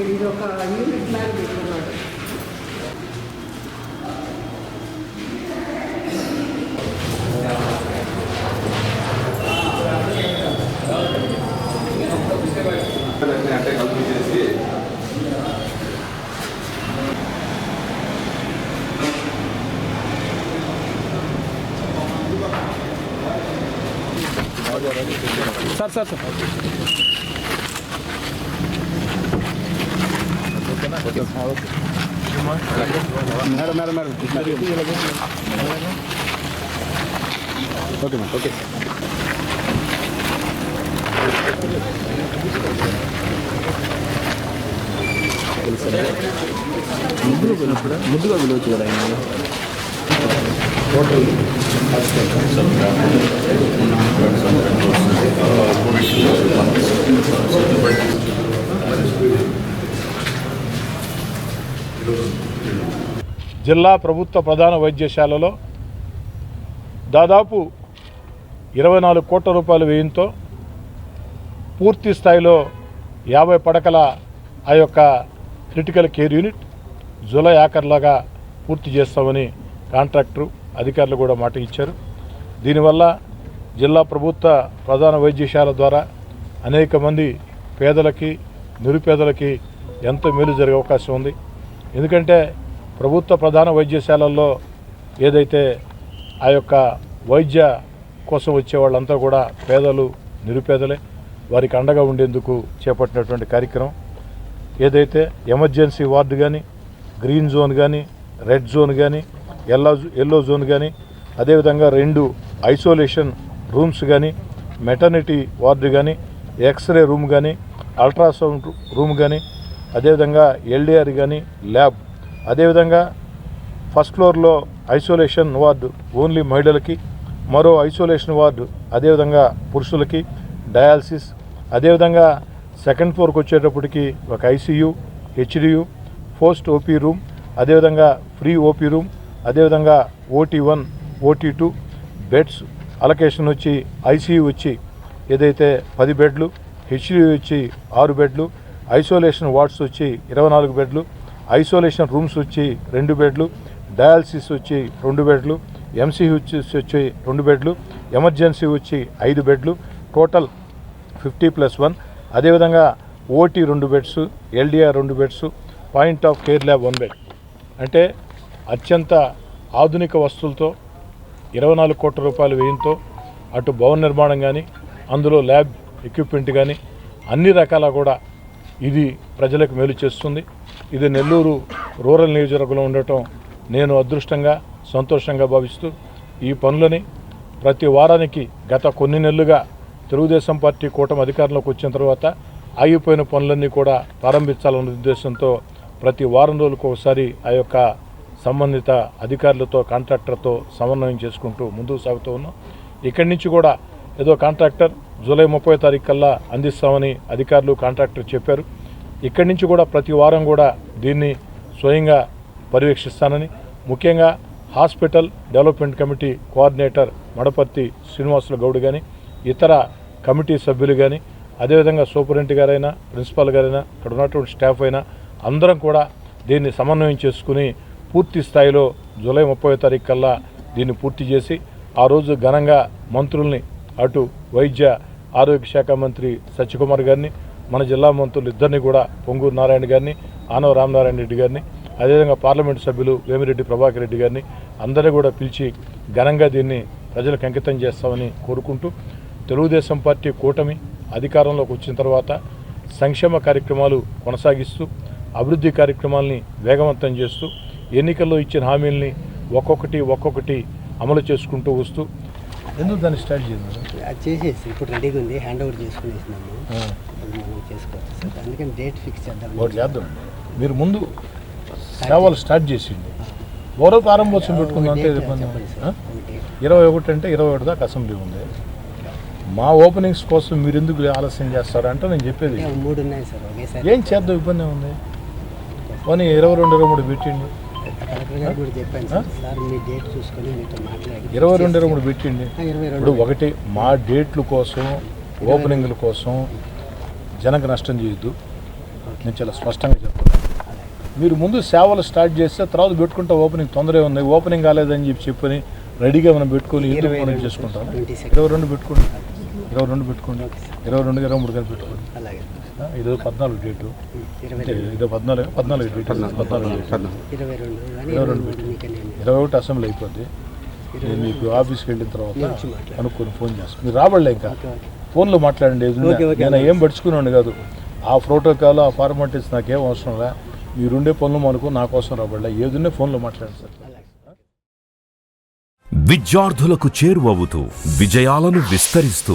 ఇది ఒక యూనిట్ లాగా పెట్టుకున్నాడు అంటే కలిపి చేసి sir sir sir. Madam madam madam okay madam okay ముద్దుగా పిలవచ్చు ముద్దుగా వెళ్ళవచ్చు కదా ఆయన జిల్లా ప్రభుత్వ ప్రధాన వైద్యశాలలో దాదాపు ఇరవై నాలుగు కోట్ల రూపాయల వ్యయంతో పూర్తి స్థాయిలో యాభై పడకల ఆ యొక్క క్రిటికల్ కేర్ యూనిట్ జూలై ఆఖరిలాగా పూర్తి చేస్తామని కాంట్రాక్టరు అధికారులు కూడా మాట ఇచ్చారు. దీనివల్ల జిల్లా ప్రభుత్వ ప్రధాన వైద్యశాల ద్వారా అనేక మంది పేదలకి నిరుపేదలకి ఎంతో మేలు జరిగే అవకాశం ఉంది. ఎందుకంటే ప్రభుత్వ ప్రధాన వైద్యశాలల్లో ఏదైతే ఆ యొక్క వైద్య కోసం వచ్చే వాళ్ళంతా కూడా పేదలు నిరుపేదలే వారికి అండగా ఉండేందుకు చేపట్టినటువంటి కార్యక్రమం. ఏదైతే ఎమర్జెన్సీ వార్డు కానీ గ్రీన్ జోన్ కానీ రెడ్ జోన్ కానీ ఎల్లో ఎల్లో జోన్ కానీ అదేవిధంగా రెండు ఐసోలేషన్ రూమ్స్ కానీ మెటర్నిటీ వార్డు కానీ ఎక్స్రే రూమ్ కానీ అల్ట్రాసౌండ్ రూమ్ కానీ అదేవిధంగా ఎల్డిఆర్ కానీ ల్యాబ్ అదేవిధంగా ఫస్ట్ ఫ్లోర్లో ఐసోలేషన్ వార్డు ఓన్లీ మహిళలకి మరో ఐసోలేషన్ వార్డు అదేవిధంగా పురుషులకి డయాలసిస్ అదేవిధంగా సెకండ్ ఫ్లోర్కి వచ్చేటప్పటికి ఒక ICU HDU post OP room అదేవిధంగా ఫ్రీ ఓపీ రూమ్ అదేవిధంగా OT one OT two beds allocation వచ్చి ఐసీయూ వచ్చి ఏదైతే పది బెడ్లు హెచ్డియు వచ్చి ఆరు బెడ్లు ఐసోలేషన్ వార్డ్స్ వచ్చి ఇరవై నాలుగు బెడ్లు ఐసోలేషన్ రూమ్స్ వచ్చి రెండు బెడ్లు డయాలసిస్ వచ్చి రెండు బెడ్లు ఎంసీహెచ్ వచ్చి వచ్చి రెండు బెడ్లు ఎమర్జెన్సీ వచ్చి ఐదు బెడ్లు టోటల్ ఫిఫ్టీ ప్లస్ వన్. అదేవిధంగా ఓటీ రెండు బెడ్స్ ఎల్డిఆర్ రెండు beds point of care lab one bed. అంటే అత్యంత ఆధునిక వస్తువులతో ఇరవై నాలుగు కోట్ల రూపాయల వ్యయంతో అటు భవన నిర్మాణం కానీ అందులో ల్యాబ్ ఎక్విప్మెంట్ కానీ అన్ని రకాల కూడా ఇది ప్రజలకు మేలు చేస్తుంది. ఇది నెల్లూరు రూరల్ నియోజకవర్గంలో ఉండటం నేను అదృష్టంగా సంతోషంగా భావిస్తూ ఈ పనులని ప్రతి వారానికి గత కొన్ని నెలలుగా తెలుగుదేశం పార్టీ కూటమి అధికారంలోకి వచ్చిన తర్వాత ఆగిపోయిన పనులన్నీ కూడా ప్రారంభించాలన్న ఉద్దేశంతో ప్రతి వారం రోజులకు ఒకసారి ఆ యొక్క సంబంధిత అధికారులతో కాంట్రాక్టర్తో సమన్వయం చేసుకుంటూ ముందుకు సాగుతూ ఉన్నాం. ఇక్కడి నుంచి కూడా ఏదో కాంట్రాక్టర్ జూలై ముప్పై తారీఖు కల్లా అందిస్తామని అధికారులు కాంట్రాక్టర్ చెప్పారు. ఇక్కడి నుంచి కూడా ప్రతి వారం కూడా దీన్ని స్వయంగా పర్యవేక్షిస్తానని ముఖ్యంగా hospital development committee coordinator Madaparthi శ్రీనివాసుల గౌడ్ కానీ ఇతర కమిటీ సభ్యులు కానీ అదేవిధంగా సూపరింటెండెంట్ గారైనా ప్రిన్సిపాల్ గారైనా ఇక్కడ ఉన్నటువంటి స్టాఫ్ అయినా అందరం కూడా దీన్ని సమన్వయం చేసుకుని పూర్తి స్థాయిలో జూలై ముప్పై తారీఖు కల్లా దీన్ని పూర్తి చేసి ఆ రోజు ఘనంగా మంత్రుల్ని అటు వైద్య ఆరోగ్య శాఖ మంత్రి సత్యకుమార్ గారిని మన జిల్లా మంత్రులు ఇద్దరిని కూడా పొంగూరు నారాయణ గారిని ఆనవ రామనారాయణ రెడ్డి గారిని అదేవిధంగా పార్లమెంటు సభ్యులు వేమిరెడ్డి ప్రభాకర్ రెడ్డి గారిని అందరూ కూడా పిలిచి ఘనంగా దీన్ని ప్రజలకు అంకితం చేస్తామని కోరుకుంటూ తెలుగుదేశం పార్టీ కూటమి అధికారంలోకి వచ్చిన తర్వాత సంక్షేమ కార్యక్రమాలు కొనసాగిస్తూ అభివృద్ధి కార్యక్రమాల్ని వేగవంతం చేస్తూ ఎన్నికల్లో ఇచ్చిన హామీల్ని ఒక్కొక్కటి ఒక్కొక్కటి అమలు చేసుకుంటూ వస్తూ ఎందుకు దాన్ని స్టార్ట్ చేయాలి అది చేసేసి ఇప్పుడు రెడీగా ఉంది హ్యాండ్ ఓవర్ చేసుకునేసినాము మనం చేసుకోవచ్చు సార్ అందుకని డేట్ ఫిక్స్ చేద్దాం. ఒకటి చేద్దాం. మీరు ముందు సేవలు స్టార్ట్ చేసింది ఓరో ప్రారంభోత్సవం పెట్టుకుందాం అంటే ఇది ఇబ్బంది చెప్పండి ఆ? సార్ ఒక డేట్ ఇరవై ఒకటి అంటే ఇరవై ఒకటి దాకా అసెంబ్లీ ఉంది. మా ఓపెనింగ్స్ కోసం మీరు ఎందుకు ఆలస్యం చేస్తారంటే నేను చెప్పేది ఏ, మూడు ఉన్నాయి సార్ ఏం చేద్దాం? ఇబ్బంది ఉంది పోనీ ఇరవై రెండు ఇరవై మూడు పెట్టండి. ఇరవై రెండు ఇరవై మూడు పెట్టండి. ఇప్పుడు ఒకటి మా డేట్ల కోసం ఓపెనింగ్ల కోసం జనకు నష్టం చేయొద్దు. నేను చాలా స్పష్టంగా చెప్తాను మీరు ముందు సేవలు స్టార్ట్ చేస్తే తర్వాత పెట్టుకుంటే ఓపెనింగ్ తొందరగా ఉంది. ఓపెనింగ్ కాలేదని చెప్పి చెప్పని రెడీగా మనం పెట్టుకొని మనం చేసుకుంటాం. ఇరవై రెండు పెట్టుకోండి. ఇరవై రెండు పెట్టుకోండి. ఇరవై రెండు ఇరవై మూడు కానీ పెట్టుకోండి. ఇదో పద్నాలుగు డేటు. ఇరవై పద్నాలుగు పద్నాలుగు డేట్. పద్నాలుగు ఇరవై రెండు. ఇరవై ఇరవై ఇరవై ఒకటి అసెంబ్లీ అయిపోద్ది. ఇరవై నేను మీకు ఆఫీస్కి వెళ్ళిన తర్వాత. కనుక్కొని ఫోన్ చేస్తాను. మీరు రాబడలే ఇంకా. ఫోన్లో మాట్లాడండి. నేను ఏం పడుచుకున్నాను కాదు. ఆ ప్రోటోకాల్ ఆ ఫార్మాలిటీస్ నాకేం అవసరం లే. మీరుండే పనులు మనకు నా కోసం రాబడలే ఏదున్నే ఫోన్లో మాట్లాడండి సార్. విద్యార్థులకు చేరువవుతూ విజయాలను విస్తరిస్తూ